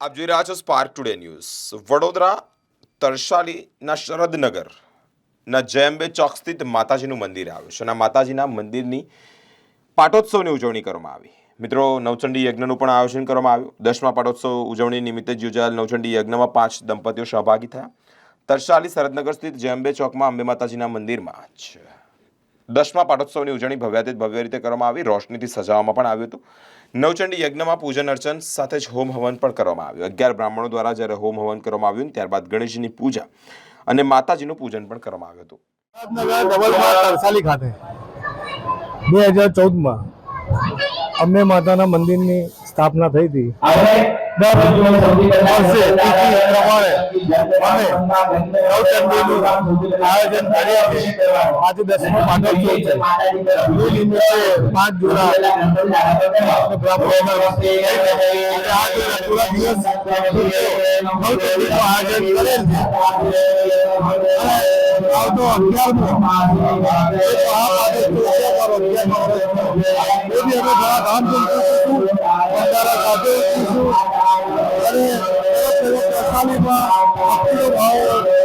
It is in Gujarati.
આપ જોઈ રહ્યા છો સ્પાર્ક ટુડે ન્યૂઝ વડોદરા, તરસાલીના શરદનગર, ના જયંબે ચોક સ્થિત માતાજીનું મંદિર આવ્યું છે. અને માતાજીના મંદિરની પાટોત્સવની ઉજવણી કરવામાં આવી. મિત્રો, નવચંડી યજ્ઞનું પણ આયોજન કરવામાં આવ્યું. દસમા પાટોત્સવ ઉજવણી નિમિત્તે જ યોજાયેલ નવચંડી યજ્ઞમાં પાંચ દંપતીઓ સહભાગી થયા. તરસાલી, શરદનગર સ્થિત જયંબે ચોકમાં અંબે માતાજીના મંદિરમાં જ દસમા પાટોત્સવની ઉજવણી ભવ્યાતીત ભવ્ય રીતે કરવામાં આવી. રોશનીથી સજાવવામાં પણ આવ્યું હતું. નવચંડી યજ્ઞમાં પૂજન અર્ચન સાથે જ હોમ હવન પણ કરવામાં આવ્યું. અગિયાર બ્રાહ્મણો દ્વારા જ્યારે હોમ હવન કરવામાં આવ્યું ત્યારબાદ ગણેશજીની પૂજા અને માતાજીનું પૂજન પણ કરવામાં આવ્યું હતું. ખાતે બે હજાર ચૌદમાં અંબે માતાના મંદિરની સ્થાપના થઈ હતી દર વર્ષે તિથિ પ્રમાણે અમે નવચંડીનું આયોજન કરીએ છીએ આજે દસમો પાટોત્સવ છે એ નિમિત્તે પાંચ જોડા અને બ્રાહ્મણોના અને આ જોડા પૂરા દિવસ નવચંડીનું આયોજન કરેલ છે અને આવતો અગિયારમો બી અમે ઘણા ધામધૂમથી કરીશું. ભંડારા સાથે અને પ્રસાદીમાં ભાવ.